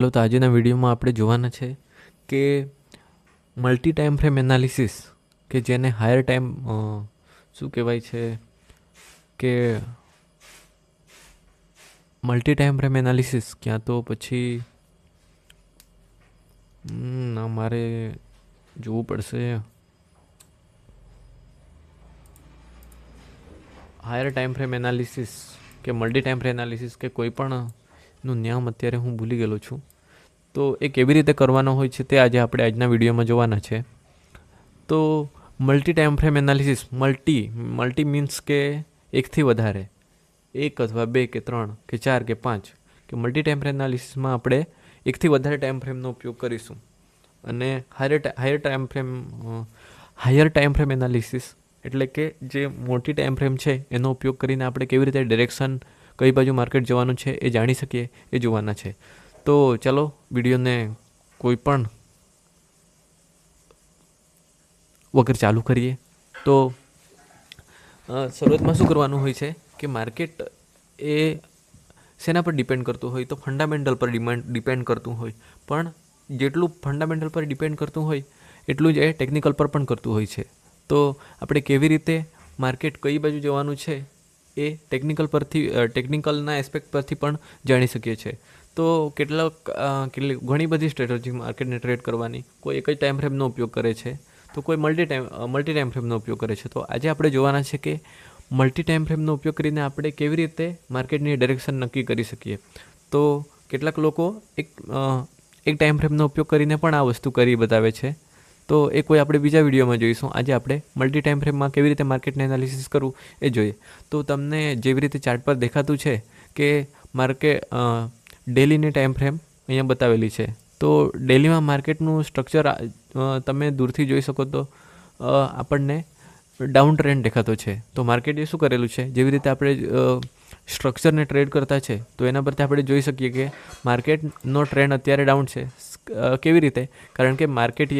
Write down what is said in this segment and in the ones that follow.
ચાલો તો આજના વિડીયોમાં આપણે જોવાના છે કે મલ્ટી ટાઈમ ફ્રેમ એનાલિસિસ કે જેને હાયર ટાઈમ શું કહેવાય છે કે મલ્ટી ટાઈમ ફ્રેમ એનાલિસિસ ક્યાં તો પછી મારે જોવું પડશે. હાયર ટાઈમ ફ્રેમ એનાલિસિસ કે મલ્ટી ટાઈમ ફ્રેમ એનાલિસિસ કે કોઈ પણ નું નામ અત્યારે હું ભૂલી ગયેલો છું. તો એ કેવી રીતે કરવાનો હોય છે તે આજે આપણે આજના વિડીયોમાં જોવાના છે. તો multi time frame analysis multi multi means કે એકથી વધારે, એક અથવા બે કે ત્રણ કે ચાર કે પાંચ, કે મલ્ટી ટાઈમ ફ્રેમ એનાલિસિસમાં આપણે એકથી વધારે ટાઈમ ફ્રેમનો ઉપયોગ કરીશું. અને higher higher time frame higher time frame analysis એટલે કે જે મોટી ટાઈમ ફ્રેમ છે એનો ઉપયોગ કરીને આપણે કેવી રીતે ડિરેક્શન કઈ બાજુ માર્કેટ જવાનું છે એ જાણી શકીએ, એ જોવાના છે. તો ચાલો વિડીયોને કોઈ પણ વગર ચાલુ કરીએ. તો શરૂઆતમાં શું કરવાનું હોય છે કે માર્કેટ એ શેના પર ડિપેન્ડ કરતું હોય તો ફંડામેન્ટલ પર ડિમાન્ડ ડિપેન્ડ કરતું હોય. પણ જેટલું ફંડામેન્ટલ પર ડિપેન્ડ કરતું હોય, એટલું જ એ ટેકનિકલ પર પણ કરતું હોય છે. તો આપણે કેવી રીતે માર્કેટ કઈ બાજુ જવાનું છે એ ટેકનિકલ પરથી ટેકનિકલના એસ્પેક્ટ પરથી પણ જાણી શકીએ છીએ. તો કેટલાક કેટલી, ઘણી બધી સ્ટ્રેટર્જી માર્કેટને ટ્રેડ કરવાની. કોઈ એક જ ટાઈમ ફ્રેમનો ઉપયોગ કરે છે. તો કોઈ મલ્ટી ટાઈમ મલ્ટી ટાઈમ ફ્રેમનો ઉપયોગ કરે છે. તો આજે આપણે જોવાના છે કે મલ્ટી ટાઈમ ફ્રેમનો ઉપયોગ કરીને આપણે કેવી રીતે માર્કેટની ડિરેક્શન નક્કી કરી શકીએ. તો કેટલાક લોકો એક એક ટાઈમ ફ્રેમનો ઉપયોગ કરીને પણ આ વસ્તુ કરી બતાવે છે. તો એ કોઈ આપણે બીજા વિડીયોમાં જોઈશું. આજે આપણે મલ્ટી ટાઈમ ફ્રેમમાં કેવી રીતે માર્કેટને એનાલિસિસ કરવું એ જોઈએ. તો તમને જેવી રીતે ચાર્ટ પર દેખાતું છે કે માર્કેટ ડેલીની ટાઈમ ફ્રેમ અહીંયા બતાવેલી છે. તો ડેલીમાં માર્કેટનું સ્ટ્રક્ચર તમે દૂરથી જોઈ શકો તો આપણને ડાઉન ટ્રેન્ડ દેખાતો છે. તો માર્કેટે શું કરેલું છે? જેવી રીતે આપણે સ્ટ્રક્ચરને ટ્રેડ કરતા છે, તો એના પરથી આપણે જોઈ શકીએ કે માર્કેટનો ટ્રેન્ડ અત્યારે ડાઉન છે. કેવી રીતે? કારણ કે માર્કેટ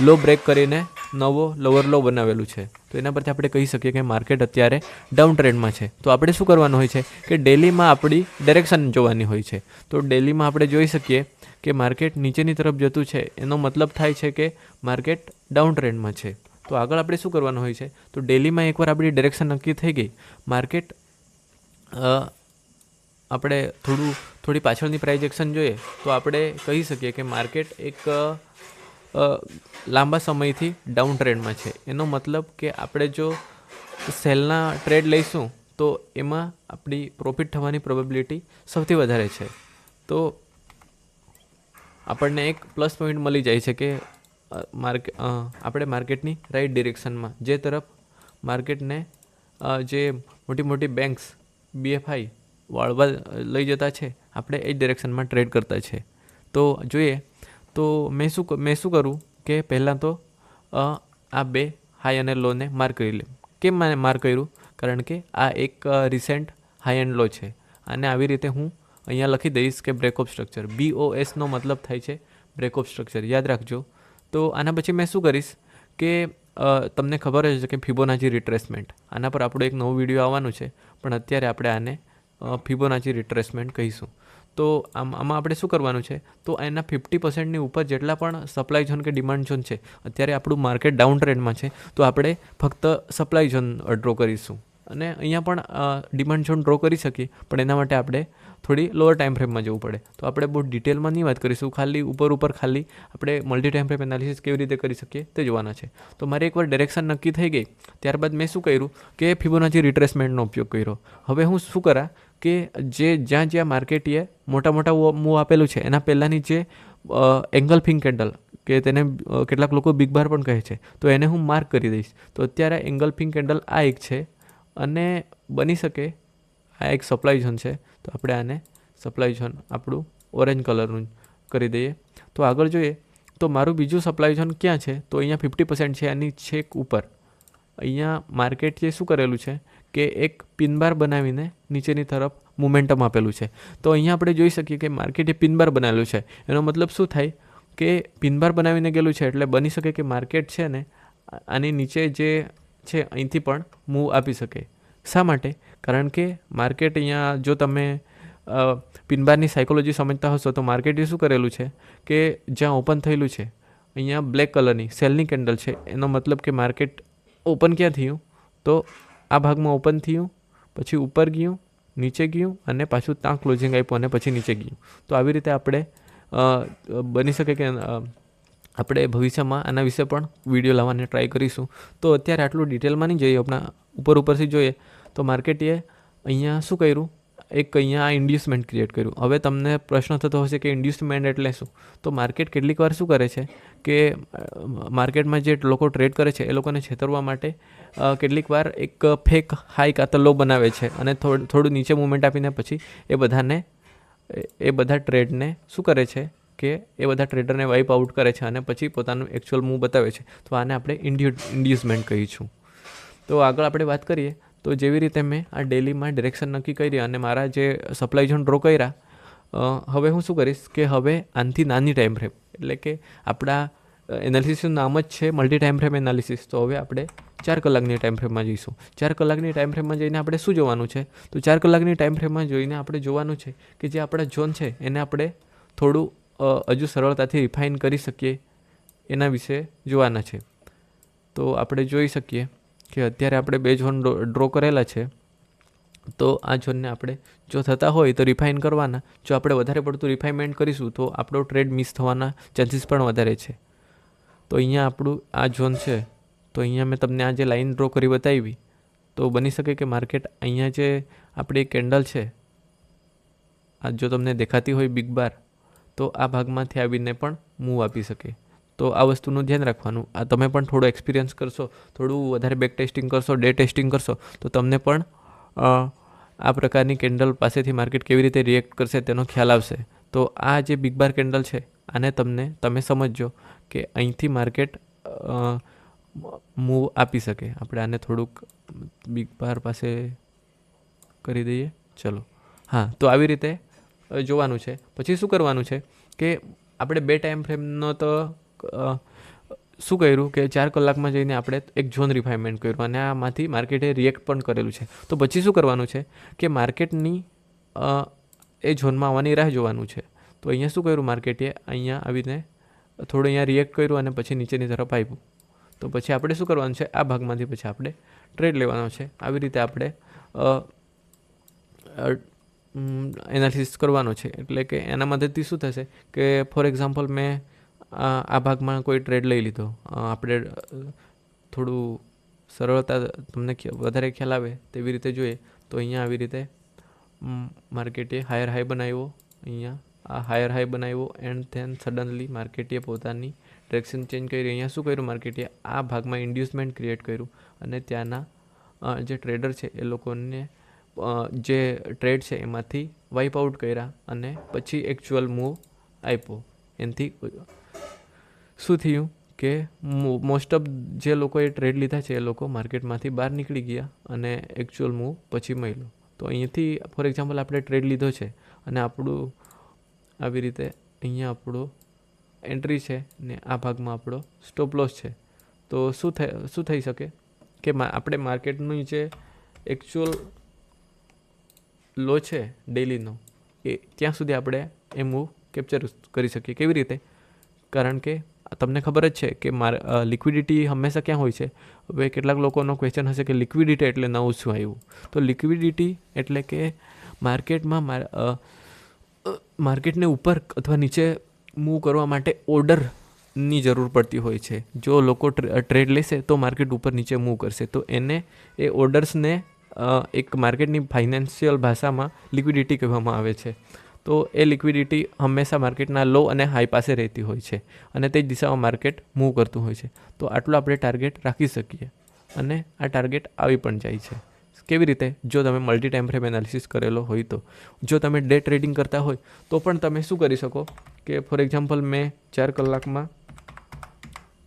લો બ્રેક કરીને નવો લોવર લો બનાવેલું છે. તો એના પરથી આપણે કહી શકીએ કે માર્કેટ અત્યારે ડાઉન ટ્રેન્ડમાં છે. તો આપણે શું કરવાનું હોય છે? કે ડેલીમાં આપણી ડિરેક્શન જોવાની હોય છે. તો ડેલીમાં આપણે જોઈ શકીએ કે માર્કેટ નીચેની તરફ જતું છે. એનો મતલબ થાય છે કે માર્કેટ ડાઉન ટ્રેન્ડમાં છે. તો આગળ આપણે શું કરવાનું હોય છે? તો ડેલીમાં એકવાર આપણી ડિરેક્શન નક્કી થઈ ગઈ. માર્કેટ આપણે થોડું, થોડી પાછળની પ્રાઇઝ એક્શન જોઈએ. તો આપણે કહી શકીએ કે માર્કેટ એક લાંબા સમયથી ડાઉન ટ્રેન્ડમાં છે. એનો મતલબ કે આપણે જો સેલના ટ્રેડ લઈશું, તો એમાં આપણી પ્રોફિટ થવાની પ્રોબેબિલિટી સૌથી વધારે છે. તો આપણને એક પ્લસ પોઈન્ટ મળી જાય છે કે માર્કે આપણે માર્કેટની રાઈટ ડિરેક્શનમાં જે તરફ માર્કેટને જે મોટી મોટી બેંક્સ બીએફઆઈ વાળવા લઈ જતા છે, આપણે એ જ ડિરેક્શનમાં ટ્રેડ કરતા છે. તો જોઈએ તો મેં શું મેં શું કરું કે પહેલાં તો આ બે હાઈ અને લોને માર્ક કરી લે. કેમ મેં માર્ક કર્યું? કારણ કે આ એક રિસેન્ટ હાઈ એન્ડ લો છે. અને આવી રીતે હું અહીંયા લખી દઈશ કે બ્રેકઅપ સ્ટ્રક્ચર બીઓએસનો મતલબ થાય છે બ્રેકઅપ સ્ટ્રક્ચર યાદ રાખજો. તો આના પછી મેં શું કરીશ કે તમને ખબર જ છે કે ફિબોનાચી રિટ્રેસમેન્ટ આના પર આપણો એક નવો વીડિયો આવવાનું છે. પણ અત્યારે આપણે આને ફિબોનાચી રિટ્રેસમેન્ટ કહીશું. તો આમ આપણે શું કરવાનું છે? તો એના ફિફ્ટી પર્સન્ટની ઉપર જેટલા પણ સપ્લાય ઝોન કે ડિમાન્ડ ઝોન છે, અત્યારે આપણું માર્કેટ ડાઉન ટ્રેન્ડમાં છે, તો આપણે ફક્ત સપ્લાય ઝોન ડ્રો કરીશું. અને અહીંયા પણ ડિમાન્ડ ઝોન ડ્રો કરી શકીએ, પણ એના માટે આપણે થોડી લોઅર ટાઈમ ફ્રેમમાં જવું પડે. તો આપણે બહુ ડિટેલમાં નહીં વાત કરીશું. ખાલી ઉપર ઉપર ખાલી આપણે મલ્ટી ટાઈમ ફ્રેમ એનાલિસિસ કેવી રીતે કરી શકીએ તે જોવાના છે. તો મારી એકવાર ડિરેક્શન નક્કી થઈ ગઈ. ત્યારબાદ મેં શું કર્યું કે ફિબોનાચી રિટ્રેસમેન્ટનો ઉપયોગ કર્યો. હવે હું શું કરા કે જે જ્યાં જ્યાં માર્કેટીએ મોટા મોટા મૂવ આપેલું છે, એના પહેલાંની જે એંગલ ફિંગ કેન્ડલ કે તેને કેટલાક લોકો બિગ બાર પણ કહે છે, તો એને હું માર્ક કરી દઈશ. તો અત્યારે એંગલ ફિંગ કેન્ડલ આ એક છે. અને બની શકે. આ એક સપ્લાય ઝોન છે. તો આપણે આને સપ્લાય ઝોન આપણું ઓરેન્જ કલરનું કરી દઈએ. તો આગળ જોઈએ. તો મારું બીજું સપ્લાય ઝોન ક્યાં છે? તો અહીંયા ફિફ્ટી પર્સન્ટ છે આની છેક ઉપર. અહીંયા માર્કેટે શું કરેલું છે? કે એક પિનબાર બનાવીને નીચેની તરફ મુમેન્ટમ આપેલું છે. તો અહીંયા આપણે જોઈ શકીએ કે માર્કેટે પિનબાર બનાવેલું છે. એનો મતલબ શું થાય? કે પિનબાર બનાવીને ગયેલું છે એટલે બની શકે કે માર્કેટ છે ને, આની નીચે જે છે, અહીંથી પણ મૂવ આપી શકે. શા માટે? કારણ કે માર્કેટ અહીંયા જો તમે પિનબારની સાયકોલોજી સમજતા હશો તો માર્કેટે શું કરેલું છે કે જ્યાં ઓપન થયેલું છે, અહીંયા બ્લેક કલરની સેલની કેન્ડલ છે. એનો મતલબ કે માર્કેટ ઓપન ક્યાં થયું? તો આ ભાગમાં ઓપન થયું, પછી ઉપર ગયું, નીચે ગયું અને પાછું ત્યાં ક્લોઝિંગ આપ્યું અને પછી નીચે ગયું. તો આવી રીતે આપણે બની શકે કે આપણે ભવિષ્યમાં આના વિશે પણ વીડિયો લાવવાની ટ્રાય કરીશું. તો અત્યારે આટલું ડિટેલમાં નહીં જોઈએ, આપણા ઉપર ઉપરથી જોઈએ. તો માર્કેટીએ અહીંયા શું કર્યું? એક અહીંયા ઇન્ડ્યુસમેન્ટ ક્રિએટ કર્યું. હવે તમને પ્રશ્ન થતો હશે કે ઇન્ડ્યુસમેન્ટ એટલે શું? તો માર્કેટ કેટલીક વાર શું કરે છે કે માર્કેટમાં જે લોકો ટ્રેડ કરે છે, એ લોકોને છેતરવા માટે કેટલીક વાર એક ફેક હાઈ કાં લો બનાવે છે અને થોડું થોડું નીચે મુવમેન્ટ આપીને પછી એ બધાને, એ બધા ટ્રેડને શું કરે છે? કે એ બધા ટ્રેડરને વાઇપ આઉટ કરે છે અને પછી પોતાનું એકચ્યુઅલ મૂવ બતાવે છે. તો આને આપણે ઇન્ડ્યુ ઇન્ડ્યુસમેન્ટ કહીશું તો આગળ આપણે વાત કરીએ, તો જેવી રીતે મેં આ ડેલીમાં ડિરેક્શન નક્કી કરી અને મારા જે સપ્લાય ઝોન ડ્રો કર્યા હવે હું શું કરીશ કે હવે આનથી નાની ટાઈમ ફ્રેમ એટલે કે આપણા એનાલિસિસનું નામ જ છે મલ્ટી ટાઈમ ફ્રેમ એનાલિસિસ તો હવે આપણે ચાર કલાકની ટાઈમ ફ્રેમમાં જઈશું. ચાર કલાકની ટાઈમ ફ્રેમમાં જઈને આપણે શું જોવાનું છે? તો ચાર કલાકની ટાઈમ ફ્રેમમાં જોઈને આપણે જોવાનું છે કે જે આપણા ઝોન છે એને આપણે થોડું હજુ સરળતાથી રિફાઇન કરી શકીએ એના વિશે જોવાના છે. તો આપણે જોઈ શકીએ કે અત્યારે આપણે બે ઝોન ડ્રો કરેલા છે. તો આ ઝોનને આપણે જો થતા હોય તો રિફાઇન કરવાના. જો આપણે વધારે પડતું રિફાઇનમેન્ટ કરીશું તો આપણો ટ્રેડ મિસ થવાના ચાન્સીસ પણ વધારે છે. તો અહીંયા આપણું આ ઝોન છે. તો અહીંયા મેં તમને આ જે લાઈન ડ્રો કરી બતાવી, તો બની શકે કે માર્કેટ અહીંયા જે આપણી કેન્ડલ છે, આ જો તમને દેખાતી હોય બિગ બાર તો આ ભાગમાંથી આવીને પણ મૂવ આપી શકે. તો આ વસ્તુનું ધ્યાન રાખવાનું. આ તમે પણ થોડો એક્સપિરિયન્સ કરશો, થોડું વધારે બેક ટેસ્ટિંગ કરશો ડે ટેસ્ટિંગ કરશો, તો તમને પણ આ પ્રકારની કેન્ડલ પાસેથી માર્કેટ કેવી રીતે રિએક્ટ કરશે તેનો ખ્યાલ આવશે. તો આ જે બિગ બાર કેન્ડલ છે, આને તમને, તમે સમજજો કે અહીંથી માર્કેટ મૂવ આપી શકે. આપણે આને થોડુંક બિગ બાર પાસે કરી દઈએ. ચલો. હા, તો આવી રીતે જોવાનું છે. પછી શું કરવાનું છે કે આપણે બે ટાઈમ ફ્રેમનો તો શું કર્યું કે ચાર કલાકમાં જઈને આપણે એક ઝોન રિફાઇનમેન્ટ કર્યું અને આમાંથી માર્કેટે રિએક્ટ પણ કરેલું છે. તો પછી શું કરવાનું છે કે માર્કેટની એ ઝોનમાં આવવાની રાહ જોવાનું છે. તો અહીંયા શું કર્યું માર્કેટે અહીંયા આવીને થોડું અહીંયા રિએક્ટ કર્યું અને પછી નીચેની તરફ આવ્યું તો પછી આપણે શું કરવાનું છે? આ ભાગમાંથી પછી આપણે ટ્રેડ લેવાનો છે. આવી રીતે આપણે એનાલિસિસ કરવાનો છે. એટલે કે એના મદદથી શું થશે? કે ફોર એક્ઝામ્પલ મેં આ ભાગમાં કોઈ ટ્રેડ લઈ લીધો. આપણે થોડું સરળતા તમને વધારે ખ્યાલ આવે તેવી રીતે જોઈએ, તો અહીંયા આવી રીતે માર્કેટે હાયર હાઈ બનાવ્યો. અહીંયા આ હાયર હાઈ બનાવ્યો એન્ડ ધેન સડનલી માર્કેટે પોતાની ડિરેક્શન ચેન્જ કરી. અહીંયા શું કર્યું માર્કેટે આ ભાગમાં ઇન્ડ્યુસમેન્ટ ક્રિએટ કર્યું. અને ત્યાંના જે ટ્રેડર છે, એ લોકોને જે ટ્રેડ છે એમાંથી વાઇપ આઉટ કર્યા અને પછી એકચ્યુઅલ મૂવ આપ્યો. એનાથી શું થયું કે મોસ્ટ ઓફ જે લોકોએ ટ્રેડ લીધા છે એ લોકો માર્કેટમાંથી બહાર નીકળી ગયા અને એકચ્યુઅલ મૂવ પછી મળ્યું. તો અહીંયાથી ફોર એક્ઝામ્પલ આપણે ટ્રેડ લીધો છે અને આપણું આવી રીતે અહીંયા આપણો એન્ટ્રી છે ને આ ભાગમાં આપણો સ્ટોપ લોસ છે. તો શું થઈ શું થઈ શકે? કે આપણે માર્કેટનું જે એકચ્યુઅલ લો છે ડેલીનો એ ત્યાં સુધી આપણે એ મૂવ કેપ્ચર કરી શકીએ કેવી રીતે? કારણ કે તમને ખબર જ છે કે મારે લિક્વિડિટી હંમેશા ક્યાં હોય છે? હવે કેટલાક લોકોનો ક્વેશ્ચન હશે કે લિક્વિડિટી એટલે નવું શું આવ્યું? તો લિક્વિડિટી એટલે કે માર્કેટમાં માર્કેટને ઉપર અથવા નીચે મૂવ કરવા માટે ઓર્ડરની જરૂર પડતી હોય છે. જો લોકો ટ્રેડ લેશે તો માર્કેટ ઉપર નીચે મૂવ કરશે. તો એને એ ઓર્ડર્સને એક માર્કેટની ફાઇનાન્શિયલ ભાષામાં લિક્વિડિટી કહેવામાં આવે છે. તો એ લિક્વિડિટી હંમેશા માર્કેટના લો અને હાઈ પાસે રહેતી હોય છે અને તે જ દિશામાં માર્કેટ મૂવ કરતું હોય છે. તો આટલું આપણે ટાર્ગેટ રાખી શકીએ અને આ ટાર્ગેટ આવી પણ જાય છે. કેવી રીતે? જો તમે મલ્ટી ટાઈમ ફ્રેમ એનાલિસિસ કરેલો હોય તો. જો તમે ડે ટ્રેડિંગ કરતા હોય તો પણ તમે શું કરી શકો કે ફોર એક્ઝામ્પલ મેં ચાર કલાકમાં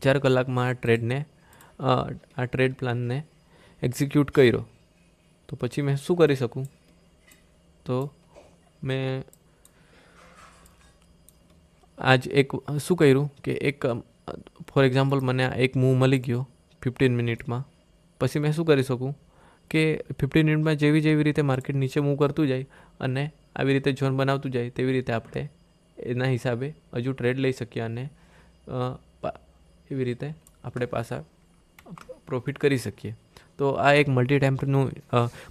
ચાર કલાકમાં આ ટ્રેડને આ ટ્રેડ પ્લાનને એક્ઝિક્યુટ કર્યો. તો પછી મેં શું કરી શકું? તો મેં આજ એક, શું કર્યું કે એક, ફોર એક્ઝામ્પલ મને એક મૂવ મળી ગયો ફિફ્ટીન મિનિટમાં. પછી મેં શું કરી શકું કે ફિફ્ટીન મિનિટમાં જેવી જેવી રીતે માર્કેટ નીચે મૂવ કરતું જાય અને આવી રીતે ઝોન બનાવતું જાય તેવી રીતે આપણે એના હિસાબે હજુ ટ્રેડ લઈ શકીએ અને એવી રીતે આપણે પાછા પ્રોફિટ કરી શકીએ. તો આ એક મલ્ટી ટેમ્પરનું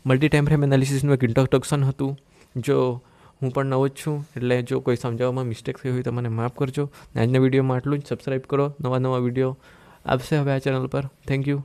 મલ્ટી ટેમ્પરેમ એનાલિસિસનું એક ઇન્ટ્રોડક્શન હતું, જો હું પણ નવો જ છું, એટલે જો કોઈ સમજાવવામાં મિસ્ટેક થઈ હોય તો મને માફ કરજો. આજના વિડીયોમાં આટલું જ. સબસ્ક્રાઈબ કરો. નવા નવા વીડિયો આવશે હવે આ ચેનલ પર. Thank you